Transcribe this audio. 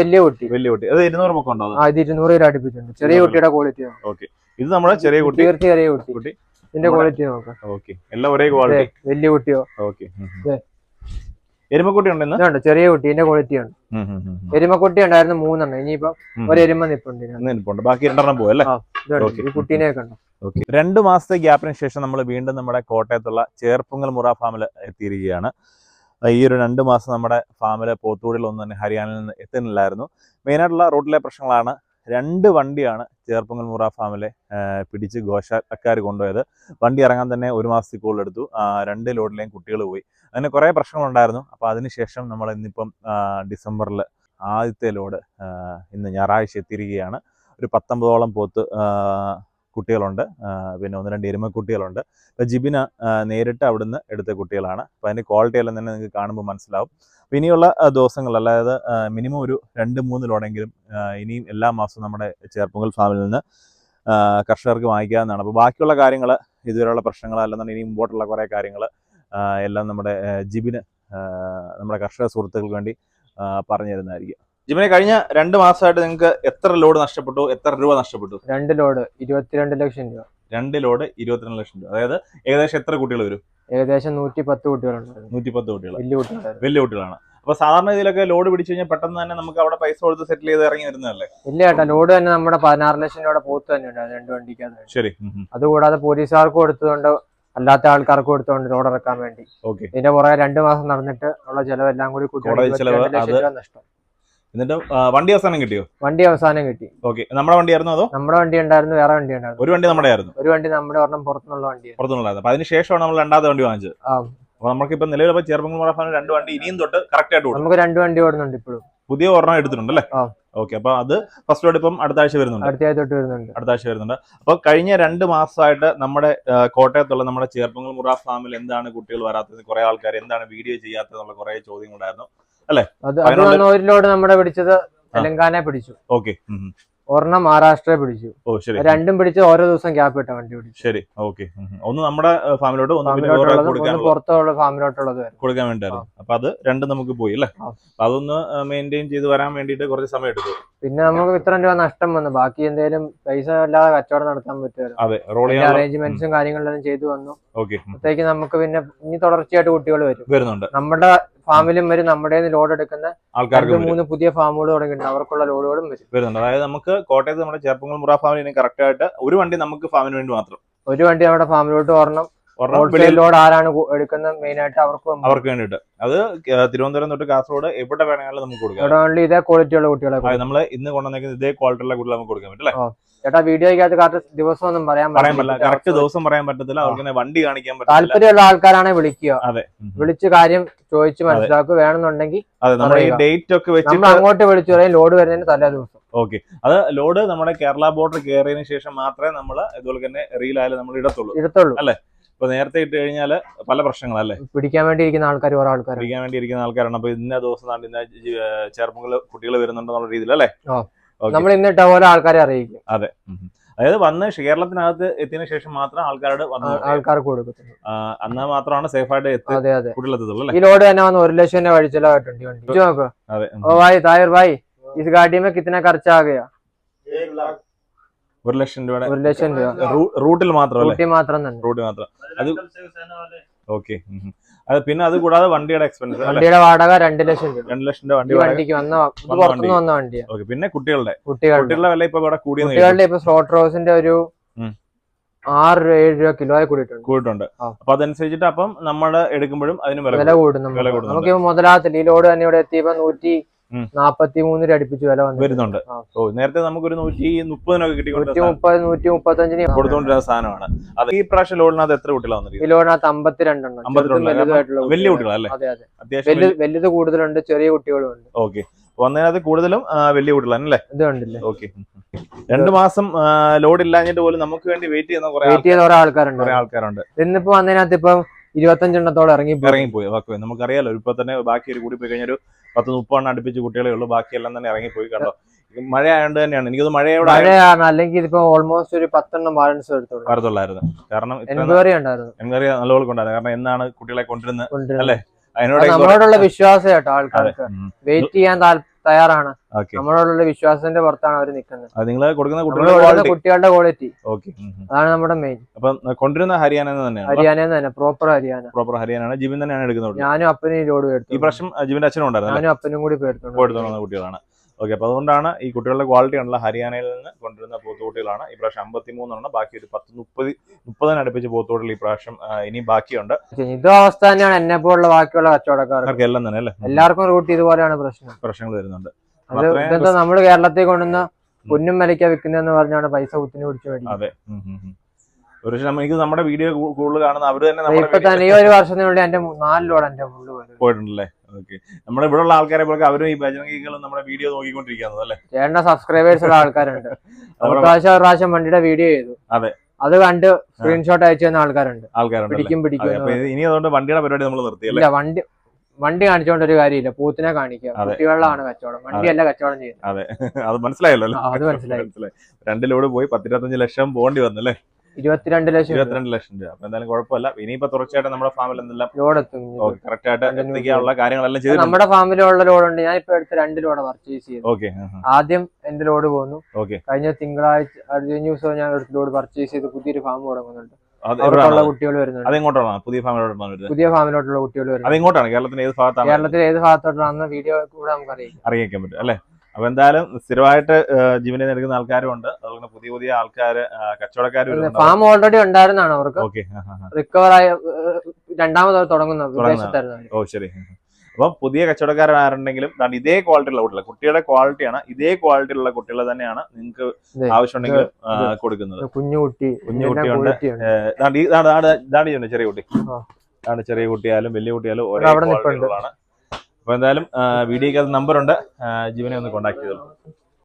വലിയ കുട്ടി. വലിയ കുട്ടി. അത് ഇരുന്നൂറ് പൊക്കം ഉണ്ടോ ആ ഇത് ഇരുന്നൂറ് രൂപ അടുപ്പിച്ചിട്ടുണ്ട്. ചെറിയ കുട്ടിയുടെ ക്വാളിറ്റി ഓക്കെ. ഇത് നമ്മുടെ ചെറിയ കുട്ടി. ചെറിയ കുട്ടി. ഇതിന്റെ ക്വാളിറ്റി നോക്കാം. ഓക്കെ. എല്ലാം ഒരേ ക്വാളിറ്റി വലിയ കുട്ടിയോ? ഓക്കെ. എരുമക്കുട്ടി ഉണ്ട് ചെറിയ കുട്ടി. ഇതിന്റെ ക്വാളിറ്റി ഉണ്ട്. എരുമക്കുട്ടി ഉണ്ടായിരുന്നു മൂന്നെണ്ണം. ഇനിയിപ്പം ഒരു എരുമ നിപ്പുണ്ട്. ഇതിനകത്ത്. ബാക്കി രണ്ടെണ്ണം പോവല്ലേ. ഈ കുട്ടീനെ കണ്ടോ രണ്ട് മാസത്തെ ഗ്യാപ്പിന് ശേഷം നമ്മൾ വീണ്ടും നമ്മുടെ കോട്ടയത്തുള്ള ചേർപ്പുങ്ങൽ മുറ ഫാമിൽ എത്തിയിരിക്കുകയാണ്. ഈ ഒരു രണ്ട് മാസം നമ്മുടെ ഫാമിലെ പോത്തൂടിലൊന്നും തന്നെ ഹരിയാനയിൽ നിന്ന് എത്തുന്നില്ലായിരുന്നു. മെയിനായിട്ടുള്ള റോഡിലെ പ്രശ്നങ്ങളാണ് രണ്ട് വണ്ടിയാണ് ചേർപ്പുങ്ങൽ മുറ ഫാമിലെ പിടിച്ച് ഗോശക്കാർ കൊണ്ടുപോയത്. വണ്ടി ഇറങ്ങാൻ തന്നെ ഒരു മാസത്തിൽ കൂടുതൽ എടുത്തു. രണ്ട് ലോഡിലെയും കുട്ടികൾ പോയി. അങ്ങനെ കുറേ പ്രശ്നങ്ങളുണ്ടായിരുന്നു. അപ്പോൾ അതിനുശേഷം നമ്മൾ ഇന്നിപ്പം ഡിസംബറിൽ ആദ്യത്തെ ലോഡ് ഇന്ന് ഞായറാഴ്ച എത്തിയിരിക്കുകയാണ്. ഒരു പത്തൊമ്പതോളം പോത്ത് കുട്ടികളുണ്ട്. പിന്നെ ഒന്ന് രണ്ട് എരുമക്കുട്ടികളുണ്ട് അപ്പോൾ ജിബിന നേരിട്ട് അവിടുന്ന് എടുത്ത കുട്ടികളാണ്. അപ്പോൾ അതിന്റെ ക്വാളിറ്റി എല്ലാം തന്നെ നിങ്ങൾക്ക് കാണുമ്പോൾ മനസ്സിലാവും. അപ്പോൾ ഇനിയുള്ള ദിവസങ്ങൾ അതായത് മിനിമം ഒരു രണ്ട് മൂന്ന് ലോണെങ്കിലും ഇനിയും എല്ലാ മാസവും നമ്മുടെ ചേർപ്പുങ്കൽ ഫാമിൽ നിന്ന് കർഷകർക്ക് വാങ്ങിക്കാവുന്നതാണ് അപ്പോൾ ബാക്കിയുള്ള കാര്യങ്ങൾ ഇതുവരെയുള്ള പ്രശ്നങ്ങൾ അല്ലെന്നുണ്ടെങ്കിൽ ഇനി മുമ്പോട്ടുള്ള കുറേ കാര്യങ്ങൾ എല്ലാം നമ്മുടെ ജിബിന് നമ്മുടെ കർഷക സുഹൃത്തുക്കൾക്ക് വേണ്ടി പറഞ്ഞു തരുന്നതായിരിക്കും. ജിബിനെ കഴിഞ്ഞ രണ്ട് മാസമായിട്ട് നിങ്ങൾക്ക് എത്ര ലോഡ് നഷ്ടപ്പെട്ടു? എത്ര രൂപ നഷ്ടപ്പെട്ടു? രണ്ട് ലോഡ് ഇരുപത്തിരണ്ട് ലക്ഷം രൂപ. രണ്ട് ലോഡ് ഇരുപത്തിരണ്ട് ലക്ഷം രൂപ. അതായത് ഏകദേശം എത്ര കുട്ടികൾ വരും? ഏകദേശം നൂറ്റി പത്ത് കുട്ടികളുണ്ടായിരുന്നു. നൂറ്റി പത്ത് കുട്ടികൾ വലിയ കുട്ടികളാണ് വലിയ കുട്ടികളാണ്. അപ്പൊ സാധാരണ ഇതിലൊക്കെ ലോഡ് പിടിച്ചു കഴിഞ്ഞാൽ പെട്ടെന്ന് തന്നെ നമുക്ക് അവിടെ പൈസ കൊടുത്ത് സെറ്റിൽ ചെയ്ത് ഇറങ്ങി വരുന്നതല്ലേ? ഇല്ല ചേട്ടാ ലോഡ് തന്നെ നമ്മുടെ പതിനാറ് ലക്ഷം രൂപയുടെ പോത്ത് തന്നെ ഉണ്ടായിരുന്നു രണ്ട് വണ്ടിക്ക് ശരി. അതുകൂടാതെ പോലീസുകാർക്ക് കൊടുത്തതുകൊണ്ട് അല്ലാത്ത ആൾക്കാർക്ക് കൊടുത്തോണ്ട് ലോഡ് ഇറക്കാൻ വേണ്ടി. ഓക്കെ. ഇതിന്റെ പുറകെ രണ്ടു മാസം നടന്നിട്ട് ഉള്ള ചെലവെല്ലാം കൂടി കൂട്ടി നഷ്ടം. എന്നിട്ട് വണ്ടി അവസാനം കിട്ടിയോ? വണ്ടി അവസാനം കിട്ടി. ഓക്കെ. നമ്മുടെ ആയിരുന്നു അതോ? നമ്മുടെ വണ്ടി ഉണ്ടായിരുന്നു വേറെ വണ്ടി ഉണ്ടായിരുന്നു. ഒരു വണ്ടി നമ്മുടെ ആയിരുന്നു ഒരു വണ്ടി നമ്മുടെ ഒരെണ്ണം പുറത്തുനിന്നുള്ള വണ്ടി പുറത്തുനിന്നുള്ളതായിരുന്നു. അപ്പൊ അതിനുശേഷമാണ് നമ്മൾ രണ്ടാമത്തെ വണ്ടി വാങ്ങിച്ചത്. അപ്പൊ നമുക്കിപ്പോ നിലവിൽ ഇപ്പൊ ചെറുപ്പങ്ങൾ മാറാൻ രണ്ട് വണ്ടി ഇനിയും തൊട്ട് കറക്റ്റ് ആയിട്ട് നമുക്ക് രണ്ട് വണ്ടി ഓടുന്നുണ്ട് ഇപ്പോഴും. പുതിയ ഒരെണ്ണം എടുത്തിട്ടുണ്ട് അല്ലേ. ഓക്കെ. അപ്പൊ അത് ഫസ്റ്റ് ലോഡ് ഇപ്പം അടുത്ത ആഴ്ച വരുന്നുണ്ട്. അടുത്തയായി തൊട്ട് വരുന്നുണ്ട്. അടുത്ത ആഴ്ച വരുന്നുണ്ട്. അപ്പൊ കഴിഞ്ഞ രണ്ട് മാസമായിട്ട് നമ്മുടെ കോട്ടയത്തുള്ള നമ്മുടെ ചേർപ്പങ്ങൾ മുറാ ഫാമിൽ എന്താണ് കുട്ടികൾ വരാത്തത്? കുറെ ആൾക്കാർ എന്താണ് വീഡിയോ ചെയ്യാത്തത് എന്നുള്ള കുറെ ചോദ്യങ്ങളുണ്ടായിരുന്നു. വന്ന് ഒരു ലോഡ് നമ്മുടെ പിടിച്ചത് തെലങ്കാന പിടിച്ചു. ഓക്കെ. ഒരെണ്ണം മഹാരാഷ്ട്ര പിടിച്ചു. ഓ ശരി. രണ്ടും പിടിച്ച് ഓരോ ദിവസം ഗ്യാപ്പ് ഇട്ട വണ്ടി പിടിച്ചു. ശരി. ഓക്കെ. ഒന്ന് നമ്മുടെ ഫാമിലോട്ട് ഒന്ന് പുറത്തുള്ള ഫാമിലോട്ടുള്ളത് കൊടുക്കാൻ വേണ്ടിയായിരുന്നു. അപ്പൊ അത് രണ്ടും നമുക്ക് പോയി അല്ലേ? അതൊന്ന് മെയിന്റെയിൻ ചെയ്ത് വരാൻ വേണ്ടിയിട്ട് കുറച്ച് സമയം എടുത്തു. പിന്നെ നമുക്ക് ഇത്രയും രൂപ നഷ്ടം വന്നു. ബാക്കി എന്തെങ്കിലും പൈസ അല്ലാതെ കച്ചവടം നടത്താൻ പറ്റുമല്ലോ. ചെയ്യാൻ അറേഞ്ച്മെന്റ്സും കാര്യങ്ങളെല്ലാം ചെയ്തു വന്നു. ഓക്കെ. അപ്പോഴത്തേക്ക് നമുക്ക് പിന്നെ ഇനി തുടർച്ചയായിട്ട് കുട്ടികൾ വരും. വരുന്നുണ്ട്. നമ്മുടെ ഫാമിലും വരും നമ്മുടെ ലോഡ് എടുക്കുന്ന ആൾക്കാർക്ക് മൂന്ന് പുതിയ ഫാമുകൾ തുടങ്ങിയിട്ടുണ്ട്. അവർക്കുള്ള ലോഡുകളും വരും. വരുന്നുണ്ട്. അതായത് നമുക്ക് കോട്ടയത്ത് നമ്മുടെ ചേർപ്പങ്ങൾ മുറ ഫാമിലി കറക്റ്റ് ആയിട്ട് ഒരു വണ്ടി നമുക്ക് ഫാമിന് വേണ്ടി മാത്രം. ഒരു വണ്ടി നമ്മുടെ ഫാമിലോട്ട് ഒരെണ്ണം ലോഡ് ആരാണ് എടുക്കുന്നത് മെയിൻ ആയിട്ട് അവർക്ക് അവർക്ക് വേണ്ടിയിട്ട്. അത് തിരുവനന്തപുരം തൊട്ട് കാസർഗോഡ് എവിടെ വേണമെങ്കിലും നമുക്ക് കൊടുക്കാം. ഇതേ ക്വാളിറ്റിയുള്ള കുട്ടികളെ നമ്മൾ ഇന്ന് കൊണ്ടുവന്നേക്കുന്ന ഇതേ ക്വാളിറ്റിയുള്ള കുട്ടികളെ നമുക്ക് കൊടുക്കാൻ പറ്റില്ലേ? ചേട്ടാ വീഡിയോയ്ക്കകത്ത് കറക്റ്റ് ദിവസം ഒന്നും പറയാൻ പറയാൻ പറ്റില്ല. കറക്റ്റ് ദിവസം പറയാൻ പറ്റത്തില്ല. അവർക്ക് വണ്ടി കാണിക്കാൻ പറ്റില്ല താല്പര്യമുള്ള ആൾക്കാരാണ് വിളിക്കുക. അതെ. വിളിച്ച് കാര്യം ചോദിച്ച് മനസ്സിലാക്കുക. വേണമെന്നുണ്ടെങ്കിൽ അതെ നമ്മൾ ഈ ഡേറ്റ് ഒക്കെ നമ്മൾ വെച്ചിട്ട് അങ്ങോട്ട് വിളിച്ചു പറയും ലോഡ് വരുന്നതിന് തലേ ദിവസം. ഓക്കെ. അത് ലോഡ് നമ്മുടെ കേരള ബോർഡർ കയറിയതിനു ശേഷം മാത്രമേ നമ്മൾ ഇതുപോലെ തന്നെ റീലായാലും നമ്മൾ ഇടത്തുള്ളൂ. ഇരുത്തുള്ളൂ ഇപ്പൊ നേരത്തെ ഇട്ട് കഴിഞ്ഞാൽ പല പ്രശ്നങ്ങളല്ലേ? പിടിക്കാൻ വേണ്ടിയിരിക്കുന്ന ആൾക്കാർ ഓരോ ആൾക്കാർ പിടിക്കാൻ വേണ്ടിയിരിക്കുന്ന ആൾക്കാരാണ് അപ്പൊ ഇന്ന ദിവസം താണ്ട് ഇന്ന ചേർപ്പുകൾ കുട്ടികൾ വരുന്നുണ്ടെന്നുള്ള രീതിയിൽ അല്ലേ? നമ്മൾ ഇന്നിട്ട് ഓരോ ആൾക്കാരെ അറിയിക്കും. അതെ. അതായത് വന്ന് കേരളത്തിനകത്ത് എത്തിയതിനു ശേഷം മാത്രം ആൾക്കാരോട് ആൾക്കാർക്ക് കൊടുക്കും അന്നാ മാത്രമാണ് സേഫ് ആയിട്ട് ഈ ലോഡ് തന്നെ വന്ന് ഒരു ലക്ഷം രൂപ വഴിച്ചെലവായിട്ടുണ്ട് വണ്ടി. നോക്കുക ഓ ഭായ് തായർ ഭായ് ഇസ് ഗാഡി മേ കിത്തന ഖർച്ച ആ ഒരു ലക്ഷം രൂപയുടെ ഒരു ലക്ഷം രൂപ. റൂട്ടിൽ മാത്രം അല്ലേ? മാത്രം തന്നെ. റൂട്ടിൽ മാത്രം. അത് ഓക്കെ. അത് പിന്നെ അത് കൂടാതെ വണ്ടിയുടെ എക്സ്പെൻസ് വണ്ടിയുടെ വാടക രണ്ട് ലക്ഷം രൂപ. രണ്ട് ലക്ഷം രൂപ വണ്ടി വണ്ടിക്ക് വന്ന പുറത്തുനിന്ന് വന്ന വണ്ടിയാണ് ഓക്കെ. പിന്നെ കുട്ടികളുടെ. കുട്ടികളുടെ. വില ഇപ്പൊ ഇവിടെ കൂടി കുട്ടികളുടെ ഇപ്പൊ സ്ലോട്ട് റോസിന്റെ ഒരു. ആറ് രൂപ ഏഴ് രൂപ കിലോ ആയി കൂടിയിട്ടുണ്ട്. കൂടിയിട്ടുണ്ട് അപ്പൊ അതനുസരിച്ചിട്ട് അപ്പം നമ്മൾ എടുക്കുമ്പോഴും അതിന് വില കൂടുന്നു കൂടും. കൂടും വില നമുക്ക് മുതലാകത്തില്ല ഈ ലോഡ് തന്നെ ഇവിടെ എത്തിയപ്പോ നൂറ്റി. നാപ്പത്തി മൂന്ന് രൂപ അടുപ്പിച്ച് വില വരുന്നുണ്ട്. ഓ നേരത്തെ നമുക്കൊരു നൂറ്റി മുപ്പതിനൊക്കെ കിട്ടി നൂറ്റി മുപ്പത് നൂറ്റി മുപ്പത്തഞ്ചിന് കൊടുത്തോണ്ടിരുന്ന സാധനമാണ്. അത് ഈ പ്രാവശ്യം ലോണിനകത്ത് എത്ര കുട്ടികളാണ് ഈ ലോഡിനകത്ത് അമ്പത്തിരണ്ടെണ്ണം. അമ്പത്തിരണ്ട് വലിയ കുട്ടികളല്ലേ അതെ അതെ. അത്യാവശ്യം വലുത് കൂടുതലുണ്ട് ചെറിയ കുട്ടികളും ഉണ്ട് ഓക്കെ വന്നതിനകത്ത് കൂടുതലും വലിയ കുട്ടികളാണ് അല്ലേ? ഇത് കണ്ടില്ലേ? ഓക്കെ. രണ്ടു മാസം ലോഡ് ഇല്ലാഞ്ഞിട്ട് പോലും നമുക്ക് വേണ്ടി വെയിറ്റ് ചെയ്യുന്ന വെയിറ്റ് ചെയ്ത കുറെ ആൾക്കാരുണ്ട്. കുറെ ആൾക്കാരുണ്ട്. ഇന്നിപ്പോ വന്നതിനകത്ത് ഇപ്പം ഇരുപത്തഞ്ചെണ്ണത്തോളം ഇറങ്ങി ഇറങ്ങിപ്പോയി. ഓക്കെ നമുക്കറിയാലോ. ഇപ്പൊ തന്നെ ബാക്കി ഒരു കൂടി പോയി കഴിഞ്ഞാൽ ഒരു പത്ത് മുപ്പെണ്ണം അടുപ്പിച്ച് കുട്ടികളെ ഉള്ളൂ ബാക്കിയെല്ലാം തന്നെ ഇറങ്ങിപ്പോയി കണ്ടോ? മഴ ആയതുകൊണ്ട് തന്നെയാണ് എനിക്കത് മഴയോടെ മഴയാണ് അല്ലെങ്കിൽ ഇതിപ്പോ ഓൾമോസ്റ്റ് ഒരു പത്തെണ്ണം ബാലൻസ് എടുത്തോളൂ വരത്തുള്ളായിരുന്നു. കാരണം എൻക്വയറി ഉണ്ടായിരുന്നു. എൻക്വയറി നല്ലപോലെ കാരണം എന്നാണ് കുട്ടികളെ കൊണ്ടിരുന്നത്. അല്ലേ? നമ്മളോടുള്ള വിശ്വാസം കേട്ടോ ആൾക്കാർക്ക്. വെയിറ്റ് ചെയ്യാൻ തയ്യാറാണ്. നമ്മളോടുള്ള വിശ്വാസത്തിന്റെ പുറത്താണ് അവർ നിൽക്കുന്നത്. നിങ്ങൾ കൊടുക്കുന്ന കുട്ടികളുടെ ക്വാളിറ്റി കുട്ടികളുടെ ക്വാളിറ്റി ഓക്കെ. അതാണ് നമ്മുടെ മെയിൻ അപ്പം കൊണ്ടുവരുന്ന ഹരിയാന ഹരിയാന തന്നെ പ്രോപ്പർ ഹരിയാന. പ്രോപ്പർ ഹരിയാനാണ് ജിബിൻ തന്നെയാണ് എടുക്കുന്നത്. ഞാനും അപ്പനും ഈ ലോഡ് ഈ എടുത്തു ആ, ജിബിന്റെ അച്ഛനും ഉണ്ടായിരുന്നു ഞാനും അപ്പനും കൂടി വന്ന കുട്ടികളാണ്. ഓക്കെ അപ്പൊ അതുകൊണ്ടാണ് ഈ കുട്ടികളുടെ ക്വാളിറ്റി ആണല്ലോ ഹരിയാനയിൽ നിന്ന് കൊണ്ടുവരുന്ന പോത്തുകുട്ടികളാണ്. ഈ പ്രാവശ്യം അമ്പത്തി മൂന്നെണ്ണം ബാക്കി ഒരു പത്ത് മുപ്പത് മുപ്പതിനടുപ്പിച്ച് പോത്തുകുട്ടികൾ ഈ പ്രാവശ്യം ഇനിയും ഇനി ബാക്കിയുണ്ട് ഇത് അവസ്ഥ തന്നെയാണ് എന്നെ പോലുള്ള ബാക്കിയുള്ള കച്ചവടക്കാർക്ക്. എല്ലാം തന്നെ അല്ലേ? എല്ലാവർക്കും റൂട്ട് ഇതുപോലെയാണ് പ്രശ്നം. പ്രശ്നങ്ങൾ വരുന്നുണ്ട്. നമ്മൾ കേരളത്തിൽ കൊണ്ടുവന്ന പൊന്നും മലയ്ക്ക വിൽക്കുന്നതെന്ന് പറഞ്ഞാണ് പൈസ കുത്തിന് പിടിച്ചു വേണ്ടി അതെ. പക്ഷേ നമുക്ക് നമ്മുടെ വീഡിയോ കൂടുതൽ കാണുന്ന അവർ തന്നെ നമ്മുടെ ഈ ഒരു വർഷത്തിനുള്ളിൽ എന്റെ എന്റെ പോയിട്ടുണ്ടല്ലേ? ഓക്കെ. നമ്മുടെ ഇവിടെ ഉള്ള ആൾക്കാരെ പോലെ അവരും ഈ ഭജനകീകളും നമ്മുടെ വീഡിയോ നോക്കിക്കൊണ്ടിരിക്കുന്നത് അല്ലേ? ചേട്ടന്റെ സബ്സ്ക്രൈബേഴ്സ് ഉള്ള ആൾക്കാരുണ്ട്. ഒരു പ്രാവശ്യം ഒരു പ്രാവശ്യം വണ്ടിയുടെ വീഡിയോ ചെയ്തു. അതെ. അത് കണ്ട് സ്ക്രീൻഷോട്ട് അയച്ചു തന്ന ആൾക്കാരുണ്ട്. ആൾക്കാരുണ്ട് പിടിക്കും പിടിക്കും അപ്പൊ ഇനി അതുകൊണ്ട് വണ്ടിയുടെ പരിപാടി നമ്മൾ നിർത്തി വണ്ടി വണ്ടി കാണിച്ചോണ്ട് ഒരു കാര്യമില്ല. പൂത്തിനെ കാണിക്കുക. അതെ. കുട്ടികളിലാണ് കച്ചവടം. വണ്ടിയല്ല കച്ചവടം ചെയ്യുന്നത്. അത്. മനസ്സിലായല്ലോ അത് മനസ്സിലായി. മനസ്സിലായി. രണ്ട് ലോഡ് പോയി പത്തിരുപത്തഞ്ച് ലക്ഷം പോകേണ്ടി വന്നല്ലേ? ഇരുപത്തിരണ്ട് ലക്ഷം രൂപ. ഇരുപത്തിരണ്ട് ലക്ഷം രൂപ. അപ്പൊ എന്തായാലും കുഴപ്പമില്ല. ഇനിയിപ്പോ തുടർച്ചയായിട്ട് നമ്മുടെ ഫാമിൽ എന്തെല്ലാം ലോഡ് എത്തും. കറക്റ്റ് ആയിട്ട് എത്തിക്കാനുള്ള കാര്യങ്ങളെല്ലാം ചെയ്തു നമ്മുടെ ഫാമിലുള്ള ലോഡ് ഉണ്ട് ഞാൻ ഇപ്പൊ എടുത്ത് രണ്ട് ലോഡ് പർച്ചേസ് ചെയ്തു ഓക്കെ ആദ്യം എന്റെ ലോഡ് പോന്നു. ഓക്കെ. കഴിഞ്ഞ തിങ്കളാഴ്ച കഴിഞ്ഞ ദിവസം ഞാൻ ഒരു ലോഡ് പർച്ചേസ് ചെയ്ത് പുതിയൊരു ഫാം തുടങ്ങുന്നുണ്ട്. അവർക്കുള്ള കുട്ടികൾ വരുന്നുണ്ട്. അതെങ്ങോട്ടാണ് പുതിയ പുതിയ ഫാമിലോട്ടുള്ള കുട്ടികൾ വരുന്നത് അതെങ്ങോട്ടാണ് കേരളത്തിന്റെ ഏത് ഭാഗത്താണ്? കേരളത്തിലെ ഏത് ഭാഗത്തോട്ടാണെന്ന് വീഡിയോ കൂടെ നമുക്ക് അറിയിക്കാം അറിയിക്കാൻ പറ്റും അല്ലെ? അപ്പൊ എന്തായാലും സ്ഥിരമായിട്ട് ജീവനെ എടുക്കുന്ന ആൾക്കാരും ഉണ്ട്. അതുപോലെ പുതിയ പുതിയ ആൾക്കാർ കച്ചവടക്കാരും ഫാം ഓൾറെഡി ഉണ്ടായിരുന്നാണ് അവർക്ക്? ഓക്കെ റിക്കവർ ആയ രണ്ടാമത് തുടങ്ങുന്നത്. ഓ ശരി. അപ്പം പുതിയ കച്ചവടക്കാരാരുണ്ടെങ്കിലും ഇതേ ക്വാളിറ്റിയുള്ള കുട്ടികൾ കുട്ടിയുടെ ക്വാളിറ്റിയാണ് ഇതേ ക്വാളിറ്റി ഉള്ള കുട്ടികളെ തന്നെയാണ് നിങ്ങൾക്ക് ആവശ്യമുണ്ടെങ്കിൽ കൊടുക്കുന്നത്. കുഞ്ഞുകുട്ടി കുഞ്ഞുകുട്ടിയുണ്ട് ചെയ്യുന്നുണ്ട് ചെറിയ കുട്ടി. ചെറിയ കുട്ടിയായാലും വലിയ കുട്ടിയായാലും ഒരേ അവിടെ നിൽപ്പുണ്ട്. ക്വാളിറ്റിയുള്ളതാണ് അപ്പൊ എന്തായാലും വീഡിയോക്ക് അത് നമ്പർ ഉണ്ട് ജീവനെ ഒന്ന് കോൺടാക്ട് ചെയ്തോളൂ